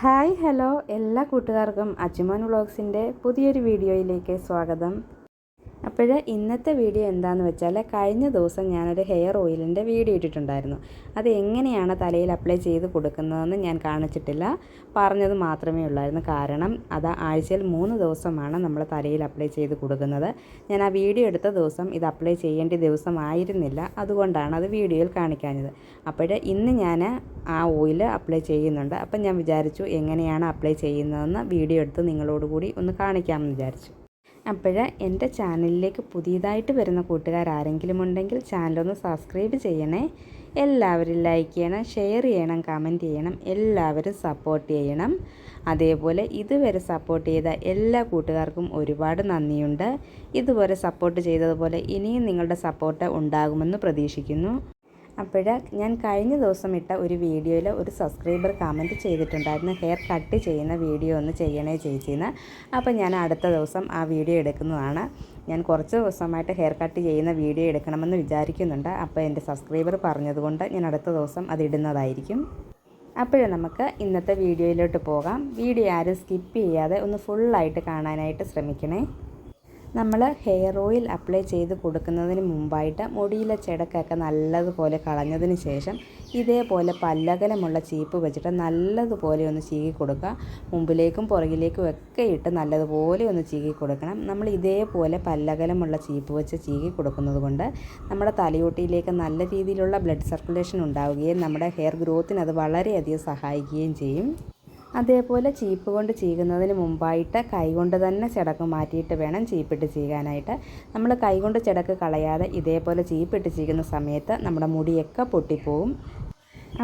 Hi hello എല്ലാ കൂട്ടുകാർക്കും അച്ചുമോൻ വ്ളോഗ്സിന്റെ പുതിയൊരു വീഡിയോയിലേക്ക് സ്വാഗതം. അപ്പോൾ ഇന്നത്തെ വീഡിയോ എന്താണെന്ന് വെച്ചാൽ കഴിഞ്ഞ ദിവസം ഞാനൊരു ഹെയർ ഓയിലിന്റെ വീഡിയോ ഇട്ടിട്ടുണ്ടായിരുന്നു. അത് എങ്ങനെയാണ് തലയിൽ അപ്ലൈ ചെയ്ത് കൊടുക്കുന്നതെന്ന് ഞാൻ കാണിച്ചിട്ടില്ല. പറഞ്ഞത് മാത്രമേ ഉള്ളായിരുന്നു. കാരണം അത് ആഴ്ചയിൽ മൂന്ന് ദിവസമാണ് നമ്മൾ തലയിൽ അപ്ലൈ ചെയ്ത് കൊടുക്കുന്നത്. ഞാൻ ആ വീഡിയോ എടുത്ത ദിവസം ഇത് അപ്ലൈ ചെയ്യേണ്ട ദിവസമായിരുന്നില്ല. അതുകൊണ്ടാണ് അത് വീഡിയോയിൽ കാണിക്കാഞ്ഞത്. അപ്പോൾ ഇന്ന് ഞാൻ ആ ഓയിൽ അപ്ലൈ ചെയ്യുന്നുണ്ട്. അപ്പം ഞാൻ വിചാരിച്ചു എങ്ങനെയാണ് അപ്ലൈ ചെയ്യുന്നതെന്ന് വീഡിയോ എടുത്ത് നിങ്ങളോടുകൂടി ഒന്ന് കാണിക്കാമെന്ന് വിചാരിച്ചു. അപ്പോൾ എന്റെ ചാനലിലേക്ക് പുതിയതായിട്ട് വരുന്ന കൂട്ടുകാർ ആരെങ്കിലും ഉണ്ടെങ്കിൽ ചാനലൊന്ന് സബ്സ്ക്രൈബ് ചെയ്യണേ. എല്ലാവരും ലൈക്ക് ചെയ്യണം ഷെയർ ചെയ്യണം കമന്റ് ചെയ്യണം എല്ലാവരും സപ്പോർട്ട് ചെയ്യണം. അതേപോലെ ഇതുവരെ സപ്പോർട്ട് ചെയ്ത എല്ലാ കൂട്ടുകാർക്കും ഒരുപാട് നന്ദിയുണ്ട്. ഇതുവരെ സപ്പോർട്ട് ചെയ്തതുപോലെ ഇനിയും നിങ്ങളുടെ സപ്പോർട്ട് ഉണ്ടാകുമെന്ന് പ്രതീക്ഷിക്കുന്നു. അപ്പോൾ ഞാൻ കഴിഞ്ഞ ദിവസം ഇട്ട ഒരു വീഡിയോയിൽ ഒരു സബ്സ്ക്രൈബർ കമന്റ് ചെയ്തിട്ടുണ്ടായിരുന്നു. ഹെയർ കട്ട് ചെയ്യുന്ന വീഡിയോ ഒന്ന് ചെയ്യണേ ചേച്ചിന്ന്. അപ്പോൾ ഞാൻ അടുത്ത ദിവസം ആ വീഡിയോ എടുക്കുന്നതാണ്. ഞാൻ കുറച്ച് ദിവസമായിട്ട് ഹെയർ കട്ട് ചെയ്യുന്ന വീഡിയോ എടുക്കണമെന്ന് വിചാരിക്കുന്നുണ്ട്. അപ്പോൾ എന്റെ സബ്സ്ക്രൈബർ പറഞ്ഞതുകൊണ്ട് ഞാൻ അടുത്ത ദിവസം അത് ഇടുന്നതായിരിക്കും. അപ്പോഴേ നമുക്ക് ഇന്നത്തെ വീഡിയോയിലോട്ട് പോകാം. വീഡിയോ ആരും സ്കിപ്പ് ചെയ്യാതെ ഒന്ന് ഫുള്ളായിട്ട് കാണാനായിട്ട് ശ്രമിക്കണേ. നമ്മൾ ഹെയർ ഓയിൽ അപ്ലൈ ചെയ്ത് കൊടുക്കുന്നതിന് മുമ്പായിട്ട് മുടിയിലെ ചെടക്കൊക്കെ നല്ലതുപോലെ കളഞ്ഞതിന് ശേഷം ഇതേപോലെ പല്ലകലമുള്ള ചീപ്പ് വെച്ചിട്ട് നല്ലതുപോലെ ഒന്ന് ചീകി കൊടുക്കുക. മുമ്പിലേക്കും പുറകിലേക്കും ഒക്കെ ഇട്ട് നല്ലതുപോലെ ഒന്ന് ചീകി കൊടുക്കണം. നമ്മൾ ഇതേപോലെ പല്ലകലമുള്ള ചീപ്പ് വെച്ച് ചീകി കൊടുക്കുന്നത് കൊണ്ട് നമ്മുടെ തലയോട്ടിയിലേക്ക് നല്ല രീതിയിലുള്ള ബ്ലഡ് സർക്കുലേഷൻ ഉണ്ടാവുകയും നമ്മുടെ ഹെയർ ഗ്രോത്തിന് അത് വളരെയധികം സഹായിക്കുകയും ചെയ്യും. അതേപോലെ ചീപ്പ് കൊണ്ട് ചീകുന്നതിന് മുമ്പായിട്ട് കൈകൊണ്ട് തന്നെ ചിടക്ക് മാറ്റിയിട്ട് വേണം ചീപ്പിട്ട് ചീകാനായിട്ട്. നമ്മൾ കൈകൊണ്ട് ചിടക്ക് കളയാതെ ഇതേപോലെ ചീപ്പിട്ട് ചീകുന്ന സമയത്ത് നമ്മുടെ മുടിയൊക്കെ പൊട്ടിപ്പോവും.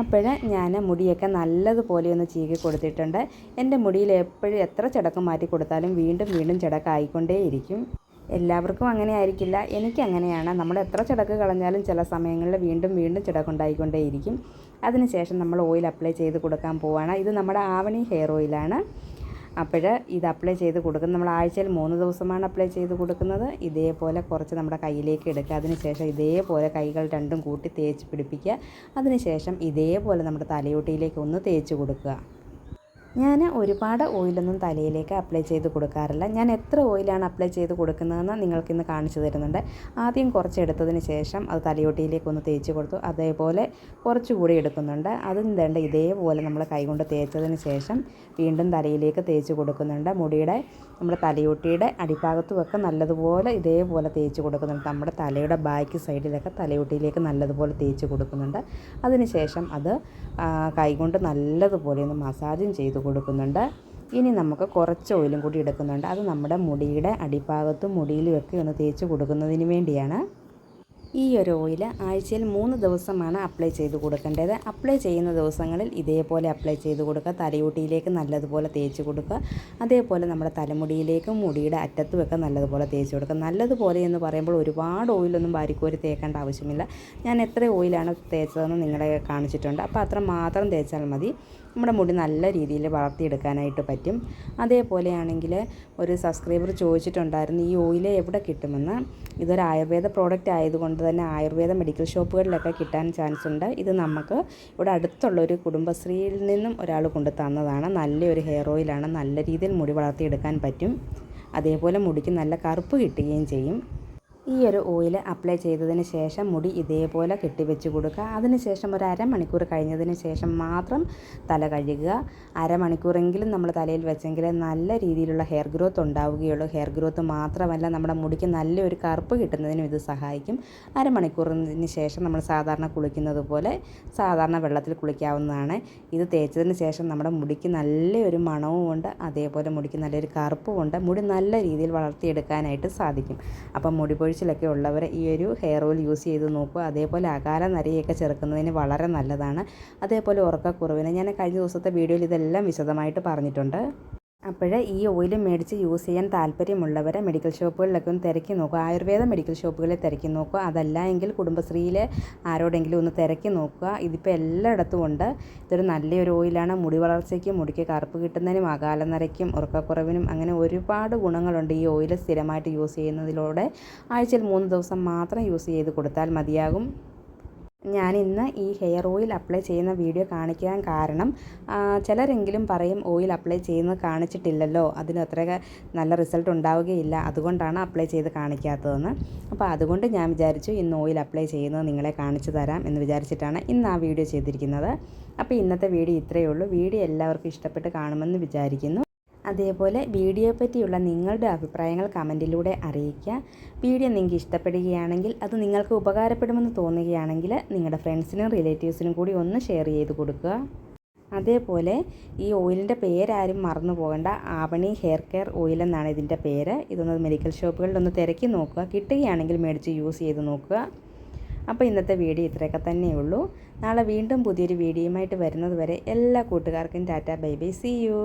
അപ്പോൾ ഞാൻ മുടിയൊക്കെ നല്ലതുപോലെ ഒന്ന് ചീകി കൊടുത്തിട്ടുണ്ട്. എന്റെ മുടിയിൽ എപ്പോഴും എത്ര ചിടക്ക് മാറ്റി കൊടുത്താലും വീണ്ടും വീണ്ടും ചിടക്കായിക്കൊണ്ടേയിരിക്കും എല്ലാവർക്കും അങ്ങനെ ആയിരിക്കില്ല എനിക്ക് അങ്ങനെയാണ് നമ്മൾ എത്ര ചിടക്ക് കളഞ്ഞാലും ചില സമയങ്ങളിൽ വീണ്ടും വീണ്ടും ചിടക്കുണ്ടായിക്കൊണ്ടേയിരിക്കും അതിനുശേഷം നമ്മൾ ഓയിൽ അപ്ലൈ ചെയ്ത് കൊടുക്കാൻ പോവുകയാണ് ഇത് നമ്മുടെ ആവണി ഹെയർ ഓയിലാണ്. അപ്പോൾ ഇത് അപ്ലൈ ചെയ്ത് കൊടുക്കുന്നത് നമ്മൾ ആഴ്ചയിൽ മൂന്ന് ദിവസമാണ് അപ്ലൈ ചെയ്ത് കൊടുക്കുന്നത്. ഇതേപോലെ കുറച്ച് നമ്മുടെ കയ്യിലേക്ക് എടുക്കുക. അതിനുശേഷം ഇതേപോലെ കൈകൾ രണ്ടും കൂട്ടി തേച്ച് പിടിപ്പിക്കുക. അതിനുശേഷം ഇതേപോലെ നമ്മുടെ തലയോട്ടിയിലേക്ക് ഒന്ന് തേച്ച് കൊടുക്കുക. ഞാൻ ഒരുപാട് ഓയിലൊന്നും തലയിലേക്ക് അപ്ലൈ ചെയ്ത് കൊടുക്കാറില്ല. ഞാൻ എത്ര ഓയിലാണ് അപ്ലൈ ചെയ്ത് കൊടുക്കുന്നതെന്ന് നിങ്ങൾക്കിന്ന് കാണിച്ചു തരുന്നുണ്ട്. ആദ്യം കുറച്ചെടുത്തതിന് ശേഷം അത് തലയോട്ടിയിലേക്ക് ഒന്ന് തേച്ച് കൊടുത്തു. അതേപോലെ കുറച്ചുകൂടി എടുക്കുന്നുണ്ട്. അതും വേണ്ട ഇതേപോലെ നമ്മൾ കൈകൊണ്ട് തേച്ചതിന് ശേഷം വീണ്ടും തലയിലേക്ക് തേച്ച് കൊടുക്കുന്നുണ്ട്. മുടിയുടെ നമ്മുടെ തലയോട്ടിയുടെ അടിഭാഗത്തുമൊക്കെ നല്ലതുപോലെ ഇതേപോലെ തേച്ച് കൊടുക്കുന്നുണ്ട്. നമ്മുടെ തലയുടെ ബാക്ക് സൈഡിലൊക്കെ തലയോട്ടിയിലേക്ക് നല്ലതുപോലെ തേച്ച് കൊടുക്കുന്നുണ്ട്. അതിനുശേഷം അത് കൈകൊണ്ട് നല്ലതുപോലെ ഒന്ന് മസാജും ചെയ്ത് കൊടുക്കുന്നുണ്ട്. ഇനി നമുക്ക് കുറച്ച് ഓയിലും കൂടി എടുക്കുന്നുണ്ട്. അത് നമ്മുടെ മുടിയുടെ അടിഭാഗത്തും മുടിയിലുമൊക്കെ ഒന്ന് തേച്ച് കൊടുക്കുന്നതിന് വേണ്ടിയാണ്. ഈ ഒരു ഓയിൽ ആഴ്ചയിൽ മൂന്ന് ദിവസമാണ് അപ്ലൈ ചെയ്ത് കൊടുക്കേണ്ടത്. അപ്ലൈ ചെയ്യുന്ന ദിവസങ്ങളിൽ ഇതേപോലെ അപ്ലൈ ചെയ്ത് കൊടുക്കുക. തലയൂട്ടിയിലേക്ക് നല്ലതുപോലെ തേച്ച് കൊടുക്കുക. അതേപോലെ നമ്മുടെ തലമുടിയിലേക്കും മുടിയുടെ അറ്റത്തുമൊക്കെ നല്ലതുപോലെ തേച്ച് കൊടുക്കുക. നല്ലതുപോലെ എന്ന് പറയുമ്പോൾ ഒരുപാട് ഓയിലൊന്നും വാരിക്കോരി തേക്കേണ്ട ആവശ്യമില്ല. ഞാൻ എത്ര ഓയിലാണ് തേച്ചതെന്ന് നിങ്ങളെ കാണിച്ചിട്ടുണ്ട്. അപ്പോൾ അത്ര മാത്രം തേച്ചാൽ മതി. നമ്മുടെ മുടി നല്ല രീതിയിൽ വളർത്തിയെടുക്കാനായിട്ട് പറ്റും. അതേപോലെയാണെങ്കിൽ ഒരു സബ്സ്ക്രൈബർ ചോദിച്ചിട്ടുണ്ടായിരുന്നു ഈ ഓയിൽ എവിടെ കിട്ടുമെന്ന്? ഇതൊരു ആയുർവേദ പ്രോഡക്റ്റ് ആയതുകൊണ്ട് തന്നെ ആയുർവേദ മെഡിക്കൽ ഷോപ്പുകളിലൊക്കെ കിട്ടാൻ ചാൻസ് ഉണ്ട്. ഇത് നമുക്ക് ഇവിടെ അടുത്തുള്ള ഒരു കുടുംബശ്രീയിൽ നിന്നും ഒരാൾ കൊണ്ട് തന്നതാണ്. നല്ലൊരു ഹെയർ ഓയിലാണ് നല്ല രീതിയിൽ മുടി വളർത്തിയെടുക്കാൻ പറ്റും. അതേപോലെ മുടിക്ക് നല്ല കറുപ്പ് കിട്ടുകയും ചെയ്യും. ഈ ഒരു ഓയിൽ അപ്ലൈ ചെയ്തതിന് ശേഷം മുടി ഇതേപോലെ കെട്ടിവെച്ച് കൊടുക്കുക. അതിനുശേഷം ഒരു അരമണിക്കൂർ കഴിഞ്ഞതിന് ശേഷം മാത്രം തല കഴുകുക. അരമണിക്കൂറെങ്കിലും നമ്മൾ തലയിൽ വെച്ചെങ്കിൽ നല്ല രീതിയിലുള്ള ഹെയർ ഗ്രോത്ത് ഉണ്ടാവുകയുള്ളൂ. ഹെയർ ഗ്രോത്ത് മാത്രമല്ല നമ്മുടെ മുടിക്ക് നല്ലൊരു കറുപ്പ് കിട്ടുന്നതിനും ഇത് സഹായിക്കും. അരമണിക്കൂറിന് ശേഷം നമ്മൾ സാധാരണ കുളിക്കുന്നത് പോലെ സാധാരണ വെള്ളത്തിൽ കുളിക്കാവുന്നതാണ്. ഇത് തേച്ചതിന് ശേഷം നമ്മുടെ മുടിക്ക് നല്ലൊരു മണവും ഉണ്ട്. അതേപോലെ മുടിക്ക് നല്ലൊരു കറുപ്പും ഉണ്ട്. മുടി നല്ല രീതിയിൽ വളർത്തിയെടുക്കാനായിട്ട് സാധിക്കും. അപ്പം മുടി കൊഴിച്ചിലൊക്കെ ഉള്ളവർ ഈ ഒരു ഹെയർ ഓയിൽ യൂസ് ചെയ്ത് നോക്കുക അതേപോലെ അകാല നരയൊക്കെ ചെറുക്കുന്നതിന് വളരെ നല്ലതാണ്. അതേപോലെ ഉറക്കക്കുറവിന് ഞാൻ കഴിഞ്ഞ ദിവസത്തെ വീഡിയോയിൽ ഇതെല്ലാം വിശദമായിട്ട് പറഞ്ഞിട്ടുണ്ട്. അപ്പോൾ ഈ ഓയിൽ മേടിച്ച് യൂസ് ചെയ്യാൻ താല്പര്യമുള്ളവരെ മെഡിക്കൽ ഷോപ്പുകളിലൊക്കെ ഒന്ന് തിരക്കി നോക്കുക ആയുർവേദ മെഡിക്കൽ ഷോപ്പുകളിൽ തിരക്കി നോക്കുക അതല്ല എങ്കിൽ കുടുംബശ്രീയിലെ ആരോടെങ്കിലും ഒന്ന് തിരക്കി നോക്കുക. ഇതിപ്പോൾ എല്ലായിടത്തും ഉണ്ട്. ഇതൊരു നല്ലൊരു ഓയിലാണ്. മുടി വളർച്ചയ്ക്കും മുടിക്ക് കറുപ്പ് കിട്ടുന്നതിനും അകാലനരയ്ക്കും ഉറക്കക്കുറവിനും അങ്ങനെ ഒരുപാട് ഗുണങ്ങളുണ്ട് ഈ ഓയിൽ സ്ഥിരമായിട്ട് യൂസ് ചെയ്യുന്നതിലൂടെ. ആഴ്ചയിൽ മൂന്ന് ദിവസം മാത്രം യൂസ് ചെയ്ത് കൊടുത്താൽ മതിയാകും. ഞാൻ ഇന്ന് ഈ ഹെയർ ഓയിൽ അപ്ലൈ ചെയ്യുന്ന വീഡിയോ കാണിക്കാൻ കാരണം ചിലരെങ്കിലും പറയും ഓയിൽ അപ്ലൈ ചെയ്യുന്നത് കാണിച്ചിട്ടില്ലല്ലോ അതിന് അത്ര നല്ല റിസൾട്ട് ഉണ്ടാവുകയില്ല അതുകൊണ്ടാണ് അപ്ലൈ ചെയ്ത് കാണിക്കാത്തതെന്ന്. അപ്പോൾ അതുകൊണ്ട് ഞാൻ വിചാരിച്ചു ഇന്ന് ഓയിൽ അപ്ലൈ ചെയ്യുന്നത് നിങ്ങളെ കാണിച്ചു തരാം എന്ന് വിചാരിച്ചിട്ടാണ് ഇന്ന് ആ വീഡിയോ ചെയ്തിരിക്കുന്നത്. അപ്പോൾ ഇന്നത്തെ വീഡിയോ ഇത്രയേ ഉള്ളൂ. വീഡിയോ എല്ലാവർക്കും ഇഷ്ടപ്പെട്ട് കാണുമെന്ന് വിചാരിക്കുന്നു. അതേപോലെ വീഡിയോയെ പറ്റിയുള്ള നിങ്ങളുടെ അഭിപ്രായങ്ങൾ കമന്റിലൂടെ അറിയിക്കുക. വീഡിയോ നിങ്ങൾക്ക് ഇഷ്ടപ്പെടുകയാണെങ്കിൽ അത് നിങ്ങൾക്ക് ഉപകാരപ്പെടുമെന്ന് തോന്നുകയാണെങ്കിൽ നിങ്ങളുടെ ഫ്രണ്ട്സിനും റിലേറ്റീവ്സിനും കൂടി ഒന്ന് ഷെയർ ചെയ്ത് കൊടുക്കുക. അതേപോലെ ഈ ഓയിലിന്റെ പേരാരും മറന്നു പോകണ്ട. ആവണി ഹെയർ കെയർ ഓയിൽ എന്നാണ് ഇതിന്റെ പേര്. ഇതൊന്ന് മെഡിക്കൽ ഷോപ്പുകളിൽ ഒന്ന് തിരക്കി നോക്കുക. കിട്ടുകയാണെങ്കിൽ മേടിച്ച് യൂസ് ചെയ്ത് നോക്കുക. അപ്പോൾ ഇന്നത്തെ വീഡിയോ ഇത്രയൊക്കെ തന്നെയുള്ളൂ നാളെ വീണ്ടും പുതിയൊരു വീഡിയോയുമായിട്ട് വരുന്നത് വരെ എല്ലാ കൂട്ടുകാർക്കും tata bye bye. See you